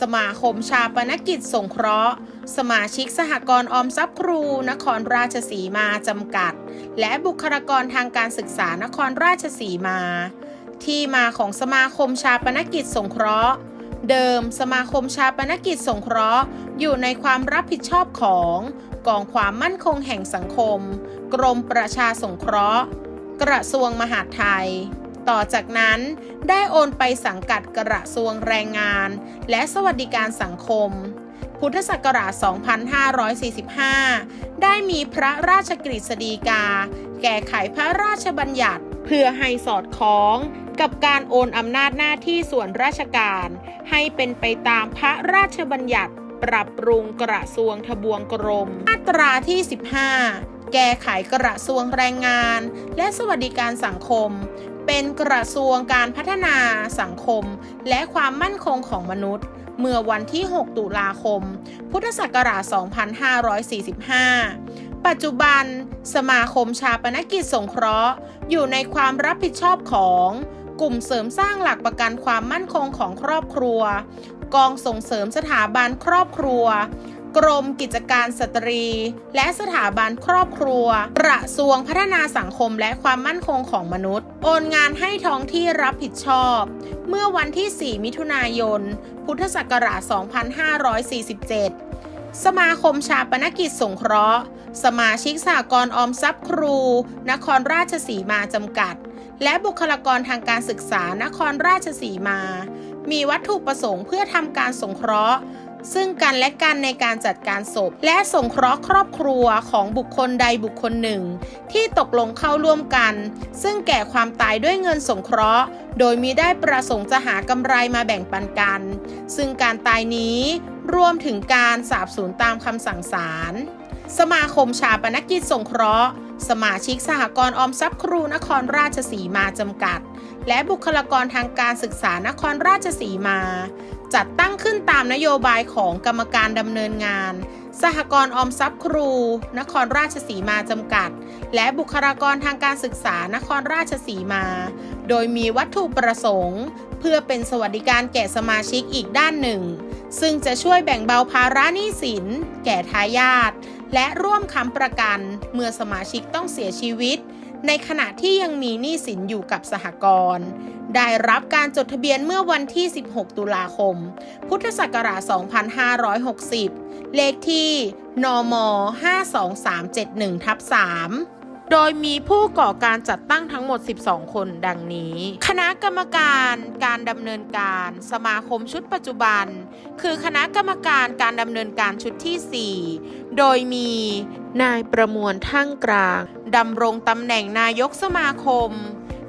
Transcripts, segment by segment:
สมาคมชาปนกิจสงเคราะห์ สมาชิกสหกรณ์ออมทรัพย์ครู นครราชสีมาจำกัด และบุคลากรทางการศึกษานครราชสีมา ที่มาของสมาคมชาปนกิจสงเคราะห์ เดิมสมาคมชาปนกิจสงเคราะห์ อยู่ในความรับผิดชอบของกองความมั่นคงแห่งสังคม กรมประชาสงเคราะห์ กระทรวงมหาดไทย ต่อจากนั้นได้โอนไปสังกัดกระทรวงแรงงาน และสวัสดิการสังคม พุทธศักราช 2545 ได้มีพระราชกฤษฎีกา แก้ไขพระราชบัญญัติเพื่อให้สอดคล้องกับการโอนอำนาจหน้าที่ส่วนราชการ ให้เป็นไปตามพระราชบัญญัติปรับปรุงกระทรวงทบวงกรม มาตราที่ 15 แก้ไขกระทรวงแรงงาน และสวัสดิการสังคม เป็นกระทรวงการพัฒนาสังคม และความมั่นคงของมนุษย์ เมื่อวันที่ 6 ตุลาคม พุทธศักราช 2545 ปัจจุบัน สมาคมชาปนกิจสงเคราะห์ อยู่ในความรับผิดชอบของกลุ่มเสริมสร้างหลักประกันความมั่นคงของครอบครัว กองส่งเสริมสถาบันครอบครัว กรมกิจการสตรี และสถาบันครอบครัว กระทรวงพัฒนาสังคมและความมั่นคงของมนุษย์ โอนงานให้ท้องที่รับผิดชอบ เมื่อวันที่ 4 มิถุนายน พุทธศักราช 2547 สมาคมชาปนกิจสงเคราะห์ สมาชิกสหกรณ์ออมทรัพย์ครู นครราชสีมาจำกัด และบุคลากรทางการศึกษานครราชสีมา มีวัตถุประสงค์เพื่อทำการสงเคราะห์ ซึ่งกันและกันในการจัดการศพ และสงเคราะห์ครอบครัวของบุคคลใดบุคคลหนึ่ง ที่ตกลงเข้าร่วมกัน ซึ่งแก่ความตายด้วยเงินสงเคราะห์ โดยมีได้ประสงค์จะหากำไรมาแบ่งปันกัน ซึ่งการตายนี้รวมถึงการสาบสูญตามคำสั่งศาลสมาคมชาปนกิจสงเคราะห์ สมาชิกสหกรณ์ออมทรัพย์ครูนครราชสีมาจำกัด และบุคลากรทางการศึกษานครราชสีมา จัดตั้งขึ้นตามนโยบายของกรรมการดำเนินงาน สหกรณ์ออมทรัพย์ครู นครราชสีมาจำกัด และบุคลากรทางการศึกษานครราชสีมา โดยมีวัตถุประสงค์ เพื่อเป็นสวัสดิการแก่สมาชิกอีกด้านหนึ่ง ซึ่งจะช่วยแบ่งเบาภาระหนี้สิน แก่ทายาทและร่วมค้ำประกันเมื่อสมาชิกต้องเสียชีวิต ในขณะที่ยังมีหนี้สินอยู่กับสหกรณ์ ได้รับการจดทะเบียนเมื่อวันที่ 16 ตุลาคม พุทธศักราช 2560 เลขที่ นม 52371ทับ3โดยมีผู้ก่อการจัดตั้งทั้งหมด 12 คนดังนี้ คณะกรรมการการดำเนินการ สมาคมชุดปัจจุบัน คือคณะกรรมการการดำเนินการชุดที่ 4 โดยมีนายประมวลทั้งกลางดำรงตำแหน่งนายกสมาคม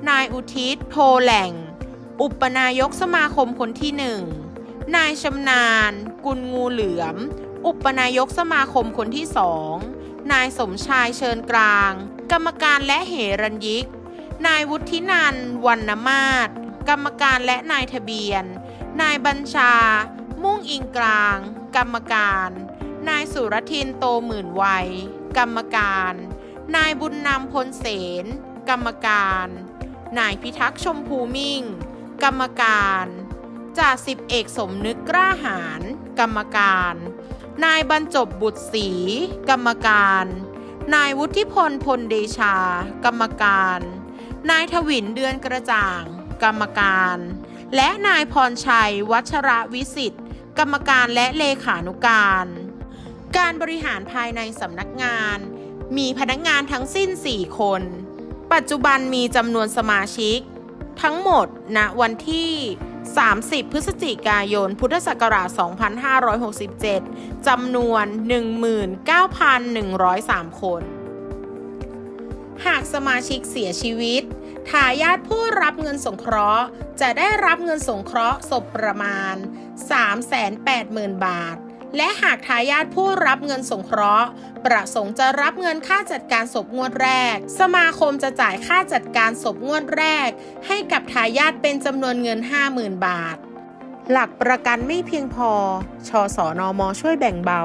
นายอุทิศโพแหล่ง อุปนายกสมาคมคนที่หนึ่ง นายชำนาญ กุลงูเหลือม อุปนายกสมาคมคนที่สอง นายสมชายเชิญกลาง กรรมการและเหรัญยิก นายวุฒินันวรรณมาศ กรรมการและนายทะเบียน นายบัญชา มุ่งอิงกลาง กรรมการ นายสุรทินโตหมื่นวัย กรรมการ นายบุญนำพลเสนกรรมการ นายพิทักษ์ชมพูมิ่ง กรรมการจ่าสิบเอกสมนึกกล้าหารกรรมการ นายบรรจบบุตรศรีกรรมการ นายวุฒิพลพลเดชา กรรมการ นายทวินเดือนกระจ่าง กรรมการ และนายพรชัย วัชระวิสิทธิ์ กรรมการและเลขานุการ การบริหารภายในสำนักงาน มีพนักงานทั้งสิ้น 4 คน ปัจจุบันมีจำนวนสมาชิก ทั้งหมดณวันที่ 30 พฤศจิกายน พุทธศักราช 2567 จำนวน 19,103 คน หากสมาชิกเสียชีวิต ทายาทผู้รับเงินสงเคราะห์ จะได้รับเงินสงเคราะห์ศพประมาณ 380,000 บาท และหากทายาทผู้รับเงินสงเคราะห์ ประสงค์จะรับเงินค่าจัดการศพงวดแรก สมาคมจะจ่ายค่าจัดการศพงวดแรก ให้กับทายาทเป็นจำนวนเงิน 50,000 บาท หลักประกันไม่เพียงพอชสนมช่วยแบ่งเบา